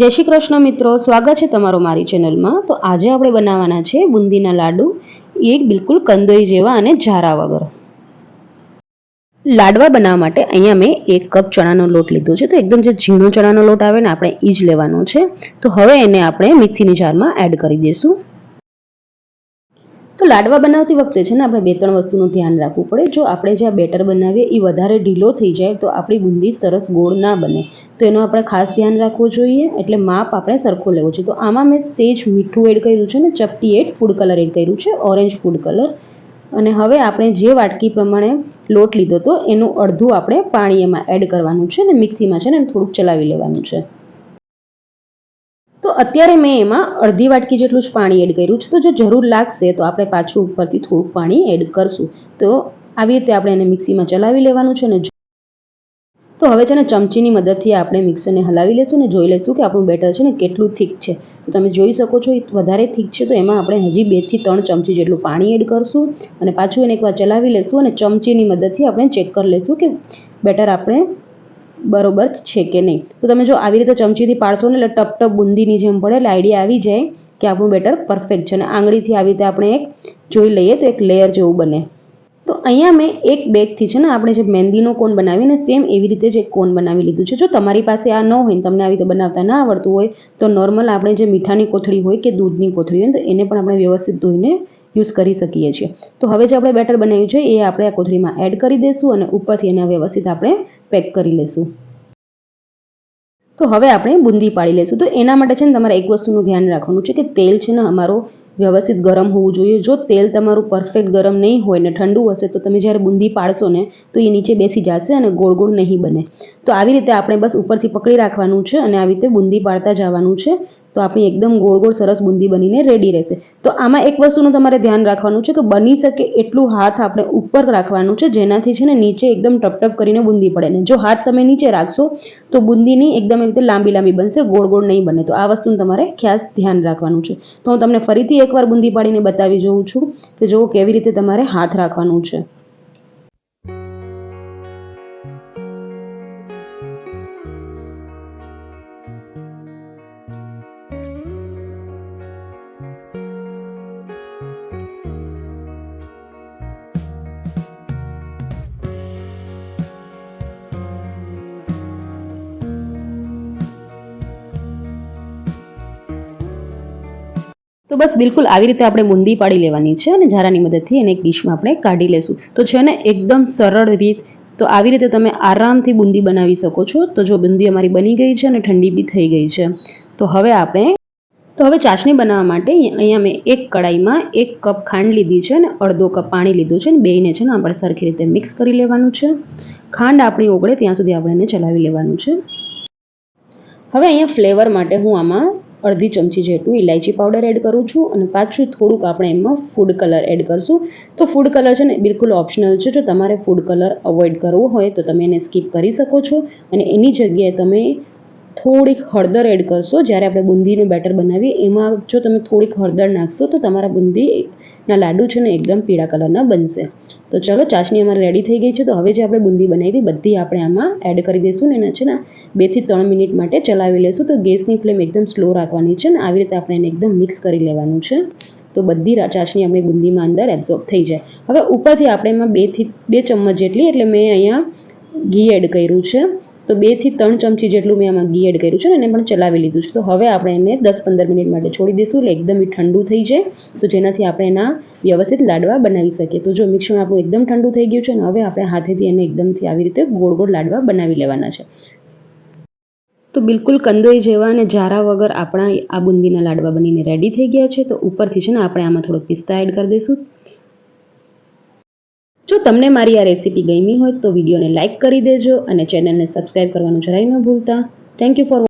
જય શ્રી કૃષ્ણ મિત્રો, સ્વાગત છે તમારો મારી ચેનલમાં. તો આજે આપણે બનાવવાના છે બુંદીના લાડુ એ બિલકુલ કંદોઈ જેવા અને ઝારા વગર. લાડવા બનાવવા માટે અહીંયા મેં એક કપ ચણાનો લોટ લીધો છે. તો એકદમ જે ઝીણો ચણાનો લોટ આવે ને, આપણે એ જ લેવાનો છે. તો હવે એને આપણે મિક્સીની જારમાં એડ કરી દઈશું. તો લાડવા બનાવતી વખતે છે ને, આપણે બે ત્રણ વસ્તુનું ધ્યાન રાખવું પડે. જો આપણે જે બેટર બનાવીએ એ વધારે ઢીલો થઈ જાય, તો આપણી બુંદી સરસ ગોળ ના બને. તો એનું આપણે ખાસ ધ્યાન રાખવું જોઈએ, એટલે માપ આપણે સરખો લેવો છે. તો આમાં મેં સેજ મીઠું એડ કર્યું છે ને, ચપટી એડ ફૂડ કલર એડ કર્યું છે ઓરેન્જ ફૂડ કલર અને હવે આપણે જે વાટકી પ્રમાણે લોટ લીધો તો એનું અડધું આપણે પાણી એમાં એડ કરવાનું છે ને, મિક્સીમાં છે ને થોડુંક ચલાવી લેવાનું છે. તો અત્યારે મેં એમાં અડધી વાટકી જેટલું જ પાણી એડ કર્યું છે. તો જો જરૂર લાગશે તો આપણે પાછું ઉપરથી થોડુંક પાણી એડ કરશું. તો આવી રીતે આપણે એને મિક્સીમાં ચલાવી લેવાનું છે ને તો હવે છે ને ચમચીની મદદથી આપણે મિક્સરને હલાવી લેશું ને જોઈ લઈશું કે આપણું બેટર છે ને કેટલું થીક છે. તો તમે જોઈ શકો છો, એ વધારે થીક છે, તો એમાં આપણે હજી બેથી ત્રણ ચમચી જેટલું પાણી એડ કરશું અને પાછું એને એકવાર ચલાવી લેશું અને ચમચીની મદદથી આપણે ચેક કરી લઈશું કે બેટર આપણે બરોબર છે કે નહીં. તો તમે જો આવી રીતે ચમચીથી પાડશો ને એટલે ટપ ટપ બુંદીની જેમ પડે, એટલે આઈડિયા આવી જાય કે આપણું બેટર પરફેક્ટ છે અને આંગળીથી આવી રીતે આપણે એક જોઈ લઈએ તો એક લેયર જેવું બને. તો અહીંયા મેં એક બેગથી છે ને આપણે જે મહેંદીનો કોન બનાવીને સેમ એવી રીતે જ એક કોન બનાવી લીધું છે. જો તમારી પાસે આ ન હોય ને તમને આવી રીતે બનાવતા ના આવડતું હોય, તો નોર્મલ આપણે જે મીઠાની કોથળી હોય કે દૂધની કોથળી હોય તો એને પણ આપણે વ્યવસ્થિત ધોઈને યુઝ કરી શકીએ છીએ. તો હવે જે આપણે બેટર બનાવ્યું છે, એ આપણે આ કોથળીમાં એડ કરી દઈશું અને ઉપરથી એને વ્યવસ્થિત આપણે પેક કરી લઈશું તો હવે આપણે બુંદી પાડી લઈશું તો એના માટે છે ને તમારે એક વસ્તુનું ધ્યાન રાખવાનું છે કે તેલ છે ને અમારો વ્યવસ્થિત ગરમ હોવું જોઈએ. જો તેલ તમારું પરફેક્ટ ગરમ નહીં હોય ને ઠંડુ હશે, તો તમે જ્યારે બુંદી પાડશો ને, તો એ નીચે બેસી જશે અને ગોળ ગોળ નહીં બને. તો આવી રીતે આપણે બસ ઉપરથી પકડી રાખવાનું છે અને આવી રીતે બુંદી પાડતા જવાનું છે. તો આપણી એકદમ ગોળ ગોળ સરસ બુંદી બનીને રેડી રહેશે. તો આમાં એક વસ્તુનું તમારે ધ્યાન રાખવાનું છે કે બની શકે એટલું હાથ આપણે ઉપર રાખવાનું છે, જેનાથી છે ને નીચે એકદમ ટપટપ કરીને બુંદી પડે. ને જો હાથ તમે નીચે રાખશો, તો બુંદીની એકદમ રીતે લાંબી લાંબી બનશે, ગોળ ગોળ નહીં બને. તો આ વસ્તુનું તમારે ખાસ ધ્યાન રાખવાનું છે. તો હું તમને ફરીથી એકવાર બુંદી પાડીને બતાવી જોઉં છું કે જુઓ કેવી રીતે તમારે હાથ રાખવાનું છે. તો બસ બિલકુલ આવી રીતે આપણે બુંદી પાડી લેવાની છે અને ઝારાની મદદથી એને એક ડીશમાં આપણે કાઢી લેશું. તો છે ને, એકદમ સરળ રીત, તો આવી રીતે તમે આરામથી બુંદી બનાવી શકો છો. તો જો બુંદી અમારી બની ગઈ છે અને ઠંડી બી થઈ ગઈ છે. તો હવે આપણે, તો હવે ચાસણી બનાવવા માટે અહીંયા મેં એક કડાઈમાં એક કપ ખાંડ લીધી છે અને અડધો કપ પાણી લીધું છે ને બેને છે ને આપણે સરખી રીતે મિક્સ કરી લેવાનું છે. ખાંડ આપણી ઓગળે ત્યાં સુધી આપણે એને ચલાવી લેવાનું છે. હવે અહીંયા ફ્લેવર માટે હું આમાં અડધી ચમચી જેટલું ઇલાયચી પાવડર એડ કરું છું અને પાછું થોડુંક આપણે એમાં ફૂડ કલર એડ કરશું. તો ફૂડ કલર છે ને બિલકુલ ઓપ્શનલ છે. જો તમારે ફૂડ કલર અવોઇડ કરવો હોય તો તમે એને સ્કીપ કરી શકો છો અને એની જગ્યાએ તમે થોડીક હળદર એડ કરશો. જ્યારે આપણે બુંદીનું બેટર બનાવીએ, એમાં જો તમે થોડીક હળદર નાખશો, તો તમારા બુંદીના લાડુ છે ને એકદમ પીળા કલરના બનશે. તો ચલો, ચાસણી અમારી રેડી થઈ ગઈ છે. તો હવે જે આપણે બુંદી બનાવી હતી, બધી આપણે આમાં એડ કરી દઈશું ને એના છે ને બેથી ત્રણ મિનિટ માટે ચલાવી લઈશું તો ગેસની ફ્લેમ એકદમ સ્લો રાખવાની છે ને આવી રીતે આપણે એને એકદમ મિક્સ કરી લેવાનું છે. તો બધી ચાસણી આપણી બુંદીમાં અંદર એબ્ઝોર્બ થઈ જાય. હવે ઉપરથી આપણે એમાં બેથી બે ચમચ જેટલી, એટલે મેં અહીંયા ઘી એડ કર્યું છે. તો બેથી ત્રણ ચમચી જેટલું મેં આમાં ઘી એડ કર્યું છે ને, એને પણ ચલાવી લીધું છે. તો હવે આપણે એને દસ પંદર મિનિટ માટે છોડી દઈશું, એટલે એકદમ ઠંડુ થઈ જાય. તો જેનાથી આપણે એના વ્યવસ્થિત લાડવા બનાવી શકીએ. તો જો મિક્સર આપણું એકદમ ઠંડુ થઈ ગયું છે ને, હવે આપણે હાથેથી એને એકદમથી આવી રીતે ગોળ ગોળ લાડવા બનાવી લેવાના છે. તો બિલકુલ કંદોઈ જેવા અને ઝારા વગર આપણા આ બુંદીના લાડવા બનીને રેડી થઈ ગયા છે. તો ઉપરથી છે ને, આપણે આમાં થોડોક પિસ્તા એડ કરી દઈશું. તમને મારી આ રેસીપી ગમી હોય તો વિડીયોને લાઇક કરી દેજો અને ચેનલને સબસ્ક્રાઈબ કરવાનું જરાય ન ભૂલતા. Thank you for